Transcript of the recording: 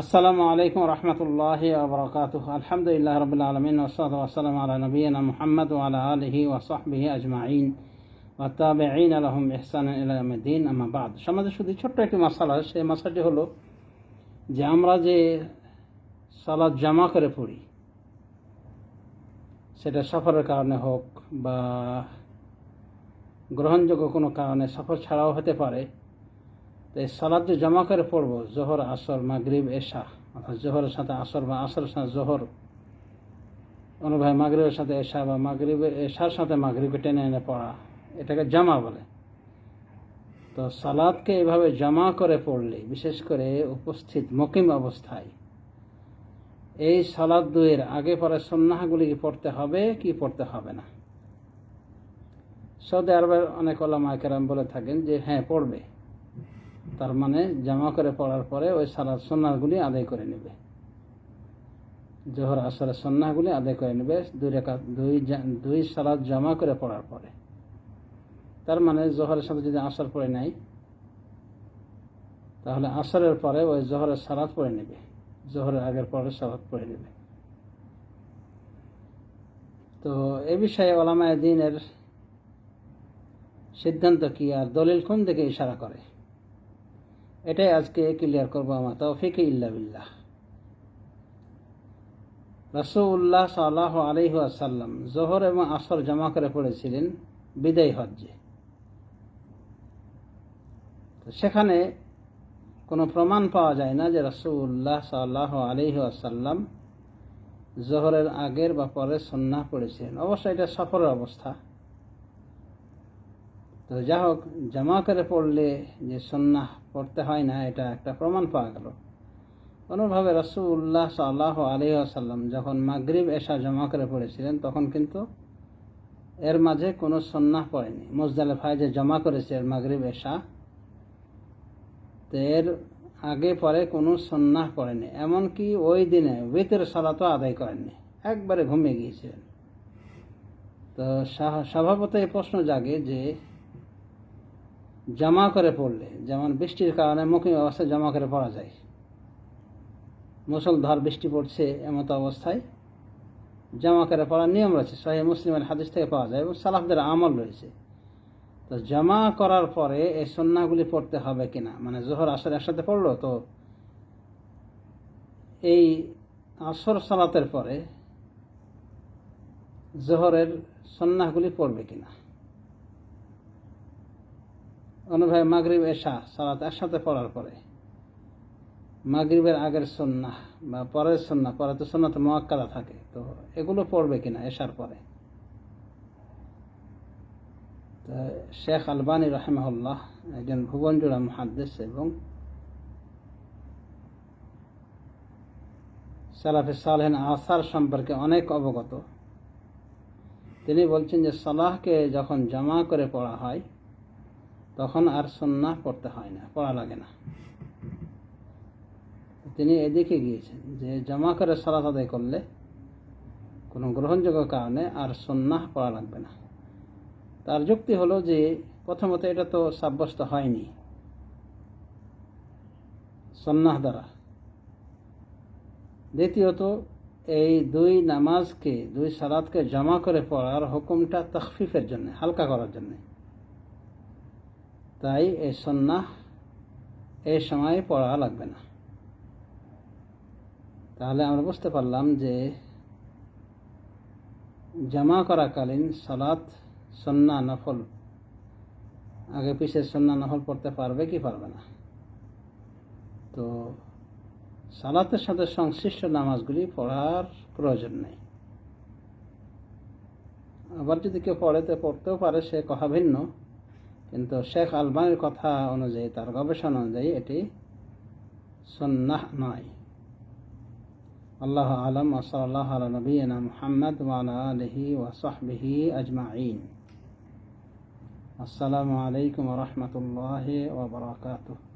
আসসালামু আলাইকুম রহমতুল্লাহ আবরকাত আলহামদুলিল্লাহ রবিল আলমিন ওসলাত ওসালাম আলা নবীনা মোহাম্মদ ওয়ালা আলহি ওসাহবিহি আজমাইন। ওয়াতাবেঈন আলহম ইহসান ইলামদ্দিন আমাবাদ সমাজে শুধু ছোট্ট একটি মশালা সেই মশাটি হলো যে আমরা যে সালাদ জামা করে পড়ি, সেটা সফরের কারণে হোক বা গ্রহণযোগ্য কোনো কারণে সফর ছাড়াও হতে পারে এই সালাদ যে জমা করে পড়ব, জোহর, আসর, মাগরিব, এশা, অর্থাৎ জোহরের সাথে আসর বা আসরের সাথে জোহর অনুভাবে মাগরিবের সাথে এশা বা মাগরিবে, এশার সাথে মাগরিবে টেনে এনে পড়া, এটাকে জামা বলে। তো সালাদকে এভাবে জমা করে পড়লে, বিশেষ করে উপস্থিত মকিম অবস্থায়, এই সালাদ দুয়ের আগে পরে সন্ন্যাহগুলি কি পড়তে হবে, কি পড়তে হবে না? সৌদি আরবের অনেক ওলামা কেরাম বলে থাকেন যে হ্যাঁ পড়বে। তার মানে জামা করে পড়ার পরে ওই সালাদ সন্ন্যাসগুলি আদায় করে নেবে। জোহর আসরের সন্ন্যাসগুলি আদায় করে নেবে দুই রেখা দুই দুই সালাদ জমা করে পড়ার পরে। তার মানে জোহরের সাথে যদি আসর পড়ে নেয়, তাহলে আসরের পরে ওই জোহরের সালাদ পড়ে নেবে। জোহরের আগের পরে সালাদ পড়ে নেবে। তো এ বিষয়ে ওলামায় দিনের সিদ্ধান্ত কি আর দলিল কোন দিকে ইশারা করে? এটাই আজকে ক্লিয়ার করব আমার তৌফিক ইল্লা বিল্লাহ। রসুল্লাহ সাল্লাহ আলহ আসাল্লাম জোহর এবং আসর জমা করে পড়েছিলেন বিদায় হজ্জে। সেখানে কোনো প্রমাণ পাওয়া যায় না যে রসুল্লাহ সাল্লাহ আলহ আসাল্লাম জোহরের আগের বা পরের সন্না পড়েছিলেন। অবশ্যই এটা সফরের অবস্থা। যা হোক, জমা করে পড়লে যে সন্না পড়তে হয় না, এটা একটা প্রমাণ পাওয়া গেল। অনুভাবে রসুল্লাহ সাল্লাহ আলী আসাল্লাম যখন মাগরিব এশা জমা করে পড়েছিলেন তখন কিন্তু এর মাঝে কোনো সন্না পড়েনি। মোজদালেফায় যে জমা করেছে এর মাগরিব এশা, তো এর আগে পরে কোনো সন্ন্যাস পড়েনি। এমনকি ওই দিনে বেতের সালাতও আদায় করেননি। একবারে ঘুমিয়ে গিয়েছিলেন। তো স্বভাবত এই প্রশ্ন জাগে যে জমা করে পড়লে, যেমন বৃষ্টির কারণে মুখিম অবস্থায় জমা করে পড়া যায়। মুসলধার বৃষ্টি পড়ছে এমত অবস্থায় জমা করে পড়ার নিয়ম রয়েছে। সহি মুসলিমের হাদিস থেকে পাওয়া যায় এবং সালাফদের আমল রয়েছে। তো জমা করার পরে এই সন্নাগুলি পড়তে হবে কিনা? মানে জোহর আসর একসাথে পড়ল তো এই আসর সালাতের পরে জোহরের সন্ন্যাগুলি পড়বে কিনা? অনুভব মাগরিব এশা, সালাত একসাথে পড়ার পরে। মাগরিবের আগের সন্না বা পরের সন্না পরে তো সন্না তো মোয়াক্কাদা থাকে, তো এগুলো পড়বে কিনা এশার পরে? তো শেখ আলবানী রহেমাল্লাহ একজন ভুবনজোড়া মহাদ্দেশ এবং সালাফে সালহেন আসার সম্পর্কে অনেক অবগত। তিনি বলছেন যে সালাহকে যখন জমা করে পড়া হয় তখন আর সন্না পড়তে হয় না, পড়া লাগে না। তিনি এদিকে গিয়েছেন যে জমা করে সালাত আদায় করলে কোনো গ্রহণযোগ্য কারণে আর সন্না পড়া লাগবে না। তার যুক্তি হলো যে প্রথমত এটা তো সাব্যস্ত হয়নি সন্ন্যাহ দ্বারা। দ্বিতীয়ত, এই দুই নামাজকে, দুই সালাদকে জমা করে পড়ার হুকুমটা তখফিফের জন্য, হালকা করার জন্য। তাই এই সন্ন্যাহ এই সময় পড়া লাগবে না। তাহলে আমরা বুঝতে পারলাম যে জমা করাকালীন সালাত সন্না নফল। আগে পিছিয়ে সন্না নফল পড়তে পারবে কি পারবে না? তো সালাতের সাথে সংশ্লিষ্ট নামাজগুলি পড়ার প্রয়োজন নেই। আবার যদি কেউ পড়ে, তো পড়তেও পারে, সে কথা ভিন্ন। কিন্তু শেখ আলবানের কথা অনুযায়ী, তার গবেষণা অনুযায়ী এটি সন্ন্যাহ নয়। আল্লাহ আলম ওসলাল্লাহ আলা নবীনা মুহাম্মদ ওয়ালা আলহি ওয়াসাহবিহি আজমাইন আসসালামু আলাইকুম রহমতুল্লাহ ওবরাকাতুহ